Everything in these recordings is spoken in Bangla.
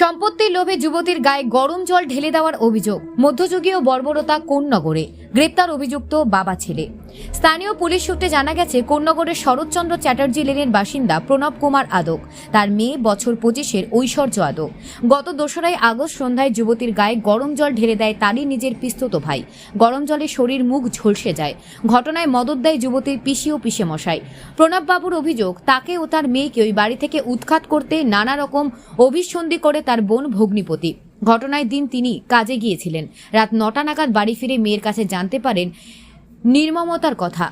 সম্পত্তির লোভে যুবতীর গায়ে গরম জল ঢেলে দেওয়ার অভিযোগ। মধ্যযুগীয় বর্বরতা কোন্নগরে গ্রেপ্তার অভিযুক্ত বাবা ছেলে। স্থানীয় পুলিশ সূত্রে জানা গেছে, কোন্নগরের শরৎচন্দ্র চ্যাটার্জি লেনের বাসিন্দা প্রণব কুমার আদক, তার মেয়ে বছর পঁচিশের ঐশ্বর্য আদক। গত দোসরাই আগস্ট সন্ধ্যায় যুবতীর গায়ে গরম জল ঢেলে দেয় তারই নিজের পিস্তুত ভাই। গরম জলে শরীর মুখ ঝলসে যায়। ঘটনায় মদত দেয় যুবতীর পিসি ও পিসে মশাই প্রণব বাবুর অভিযোগ, তাকে ও তার মেয়েকে ওই বাড়ি থেকে উৎখাত করতে নানা রকম অভিসন্ধি করে তার বোন ভগ্নিপতি। ঘটনায় দিন তিনি কাজে গিয়েছিলেন। রাত নটা নাগাদ বাড়ি ফিরে মেয়ের কাছে জানতে পারেন নির্মমতার কথা।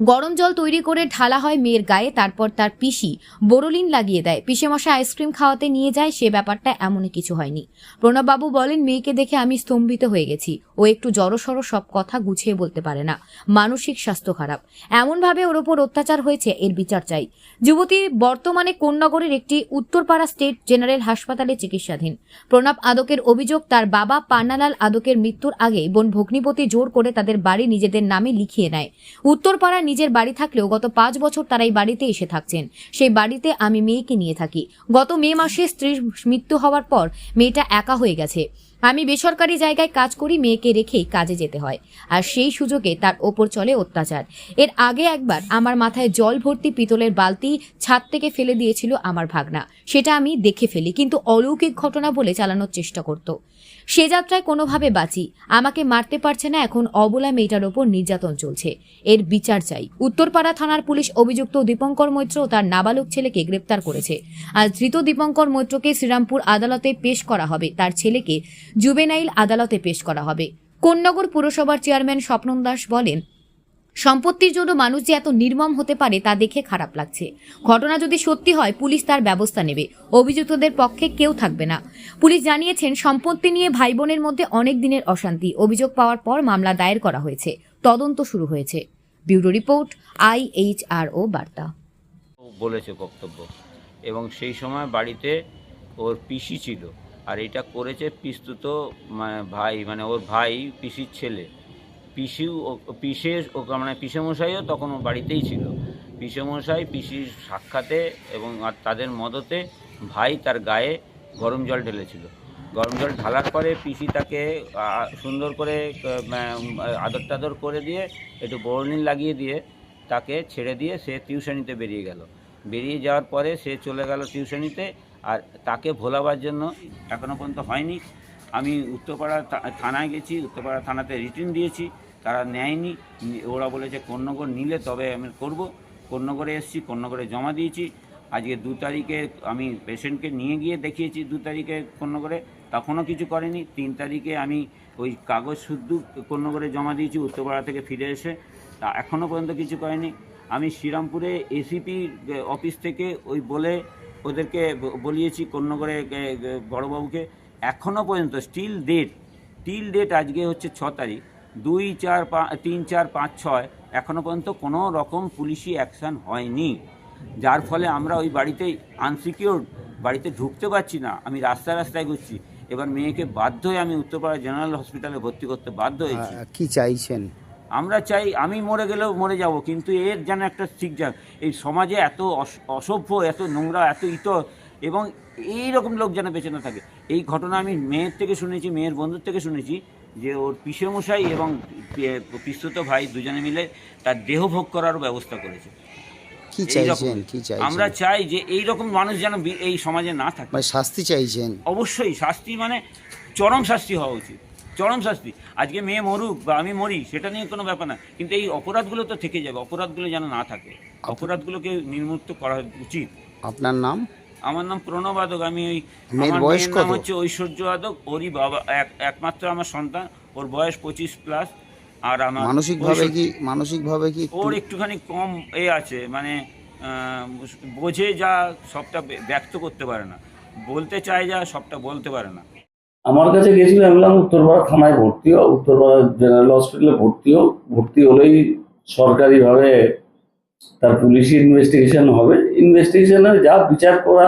গরম জল তৈরি করে ঢালা হয় মেয়ের গায়ে, তারপর তার পিসি বোরোলিন লাগিয়ে দেয়। পিসে মশা আইসক্রিম খাওয়াতে নিয়ে যায়, সে ব্যাপারটা এমনই কিছু হয়নি। প্রণববাবু বলেন, মেয়েকে দেখে আমি স্তম্ভিত হয়ে গেছি। ও একটু জড়সড় সব কথা গুছিয়ে বলতে পারে না। মানসিক স্বাস্থ্য খারাপ। এমনভাবে ওর ওপর অত্যাচার হয়েছে, এর বিচার চাই। যুবতী বর্তমানে কোন্নগরের একটি উত্তরপাড়া স্টেট জেনারেল হাসপাতালে চিকিৎসাধীন। প্রণব আদকের অভিযোগ, তার বাবা পান্নালাল আদকের মৃত্যুর আগে বোন ভগ্নিপতি জোর করে তাদের বাড়ি নিজেদের নামে লিখিয়ে নেয়। উত্তরপাড়া নিজের বাড়ি থাকলেও গত পাঁচ বছর তারা এই বাড়িতে এসে থাকছেন। সেই বাড়িতে আমি মেয়েকে নিয়ে থাকি। গত মে মাসে স্ত্রীর মৃত্যু হওয়ার পর মেয়েটা একা হয়ে গেছে। আমি বেসরকারি জায়গায় কাজ করি, মেয়েকে রেখেই কাজে যেতে হয়। আর সেই সুযোগে তার ওপর চলে অত্যাচার। এর আগে একবার আমার মাথায় জল ভর্তি পিতলের বালতি ছাদ থেকে ফেলে দিয়েছিল আমার ভাগনা। সেটা আমি দেখে ফেলি, কিন্তু অলৌকিক ঘটনা বলে চালানোর চেষ্টা করত। সে যাত্রায় কোনোভাবে বাঁচি। আমাকে মারতে পারছে না, এখন অবলা মেয়েটার ওপর নির্যাতন চলছে। এর বিচার চাই। উত্তরপাড়া থানার পুলিশ অভিযুক্ত দীপঙ্কর মৈত্র তার নাবালক ছেলেকে গ্রেপ্তার করেছে। আজ ধৃত দীপঙ্কর মৈত্রকে শ্রীরামপুর আদালতে পেশ করা হবে। তার ছেলেকে জুবেনাইল আদালতে পেশ করা হবে। কোন্নগর পুরসভার চেয়ারম্যান স্বপ্নম দাস বলেন, সম্পত্তির জন্য মানুষ যে এত নির্মম হতে পারে তা দেখে খারাপ লাগছে। ঘটনা যদি সত্যি হয়, পুলিশ তার ব্যবস্থা নেবে। অভিযুক্তদের পক্ষে কেউ থাকবে না। পুলিশ জানিয়েছেন, সম্পত্তি নিয়ে ভাই বোনের মধ্যে অনেক দিনের অশান্তি। অভিযোগ পাওয়ার পর মামলা দায়ের করা হয়েছে। তদন্ত শুরু হয়েছে। ব্যুরো রিপোর্ট আই আইএইচআরও বার্তা। বলেছে বক্তব্য। এবং সেই সময় বাড়িতে ওর পিসি ছিল। আর এটা করেছে পিস্তুত মানে ভাই মানে ওর ভাই পিসির ছেলে। পিসি পিসের ও মানে পিসেমশাইও তখন ওর বাড়িতেই ছিল। পিসেমশাই পিসির সাক্ষাতে এবং আর তাদের মদতে ভাই তার গায়ে গরম জল ঢেলেছিল। গরম জল ঢালার পরে পিসি তাকে সুন্দর করে আদর টাদর করে দিয়ে, একটু বর্ণিল লাগিয়ে দিয়ে তাকে ছেড়ে দিয়ে সে টিউশনিতে বেরিয়ে গেল। বেরিয়ে যাওয়ার পরে সে চলে গেল টিউশনিতে। আর তাকে ভোলাবার জন্য এখনও পর্যন্ত হয়নি। আমি উত্তরপাড়া থানায় গেছি, উত্তরপাড়া থানাতে রিটার্ন দিয়েছি, তারা নেয়নি। ওরা বলেছে কন্যগর নিলে তবে আমি করব। কন্যগরে এসেছি, কন্যগরে জমা দিয়েছি। আজকে দু তারিখে আমি পেশেন্টকে নিয়ে গিয়ে দেখিয়েছি দু তারিখে কন্যগরে, তখনও কিছু করেনি। তিন তারিখে আমি ওই কাগজ শুদ্ধ কন্যগরে জমা দিয়েছি, উত্তরপাড়া থেকে ফিরে এসে, তা এখনও পর্যন্ত কিছু করেনি। আমি শ্রীরামপুরে এসিপি অফিস থেকে ওই বলে ওদেরকে বলিয়েছি এ, বড়বাবুকে। এখনও পর্যন্ত স্টিল ডেট টিল ডেট আজকে হচ্ছে ছ তারিখ। দুই চার পা তিন চার পাঁচ ছয় এখনও পর্যন্ত কোনো রকম পুলিশি অ্যাকশান হয়নি। যার ফলে আমরা ওই বাড়িতে আনসিকিউরড বাড়িতে ঢুকতে পারছি না। আমি রাস্তায় রাস্তায় ঘুরছি। এবার মেয়েকে বাধ্য হয়ে আমি উত্তরপাড়া জেনারেল হসপিটালে ভর্তি করতে বাধ্য হয়েছি। কি চাইছেন? আমরা চাই আমি মরে গেলেও মরে যাব কিন্তু এর যেন একটা ঠিক যাক এই সমাজে এত অস- অসভ্য এত নোংরা এত ইতর এবং এই রকম লোক যেন বেঁচে না থাকে। এই ঘটনা আমি মেয়ের থেকে শুনেছি মেয়ের বন্ধুর থেকে শুনেছি যে ওর পিসেমশাই এবং পিস্তুত ভাই দুজনে মিলে তার দেহ ভোগ করার ব্যবস্থা করেছে। কি। চাইছেন? কি আমরা চাই যে এই রকম মানুষ যেন এই সমাজে না থাকে। মানে শাস্তি চাইছেন? অবশ্যই শাস্তি মানে চরম শাস্তি হওয়া উচিত। চরম শাস্তি। আজকে মেয়ে মরুক বা আমি মরি সেটা নিয়ে কোনো ব্যাপার না। কিন্তু এই অপরাধগুলো তো থেকে যাবে অপরাধগুলো যেন না থাকে। অপরাধগুলোকে নির্মুক্ত করা উচিত। আপনার নাম? আমার নাম প্রণব আদক আমি ওই আমার বয়স নাম হচ্ছে ঐশ্বর্য আদক ওরই বাবা এক একমাত্র আমার সন্তান ওর বয়স পঁচিশ প্লাস আর আমার মানসিকভাবে কি মানসিকভাবে কি ওর একটুখানি কম এ আছে মানে বোঝে যা সবটা ব্যক্ত করতে পারে না। বলতে চায় যা সবটা বলতে পারে না। আমার কাছে গেছিল, আমি বললাম, উত্তরপাড়া থানায় ভর্তি হও, উত্তরপাড়া জেনারেল হসপিটালে ভর্তি হোক ভর্তি হলেই সরকারিভাবে তার পুলিশি ইনভেস্টিগেশন হবে। ইনভেস্টিগেশনে যা বিচার করা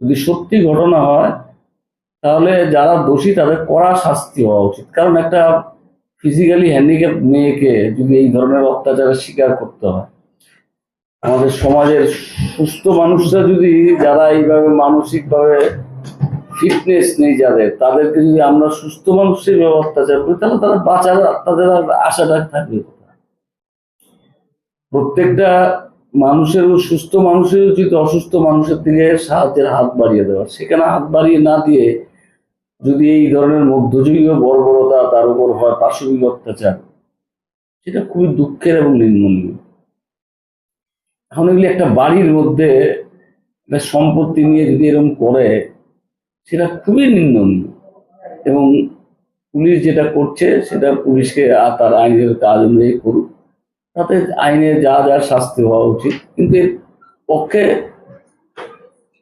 যদি সত্যি ঘটনা হয়, তাহলে যারা দোষী তাদের কড়া শাস্তি হওয়া উচিত। কারণ একটা ফিজিক্যালি হ্যান্ডিক্যাপ মেয়েকে যদি এই ধরনের অত্যাচারের শিকার করতে হয়, আমাদের সমাজের সুস্থ মানুষরা যদি, যারা এইভাবে মানসিকভাবে ফিটনেস নেই যাদের, তাদেরকে যদি আমরা সুস্থ মানুষের অত্যাচার করি তাহলে তারা বাঁচার, তাদের আর আশাটা থাকবে প্রত্যেকটা মানুষের সুস্থ মানুষের উচিত অসুস্থ মানুষের দিকে সাহায্যের হাত বাড়িয়ে দেওয়া। সেখানে হাত বাড়িয়ে না দিয়ে যদি এই ধরনের মধ্যযুগীয় বর্বরতা তার উপর হয় পাশবিক অত্যাচার, সেটা খুবই দুঃখের এবং নির্মনীয় এখন এগুলি একটা বাড়ির মধ্যে সম্পত্তি নিয়ে যদি এরকম করে সেটা খুবই নিন্দনীয়। এবং পুলিশ যেটা করছে, সেটা পুলিশকে তার আইনের কাজ অনুযায়ী করুক। তাতে আইনে যা যা শাস্তি হওয়া উচিত। কিন্তু পক্ষে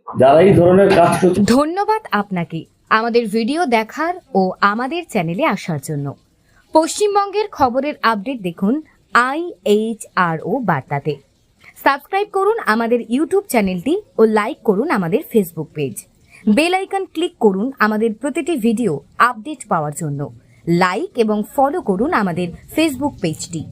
যারা এই ধরনের কাজ করছে ধন্যবাদ আপনাকে আমাদের ভিডিও দেখার ও আমাদের চ্যানেলে আসার জন্য। পশ্চিমবঙ্গের খবরের আপডেট দেখুন আই এইচ আর ও বার্তাতে। সাবস্ক্রাইব করুন আমাদের ইউটিউব চ্যানেলটি ও লাইক করুন আমাদের Facebook page. Bell icon click করুন আমাদের প্রতিটি ভিডিও আপডেট পাওয়ার জন্য। লাইক এবং ফলো করুন আমাদের ফেসবুক পেজটি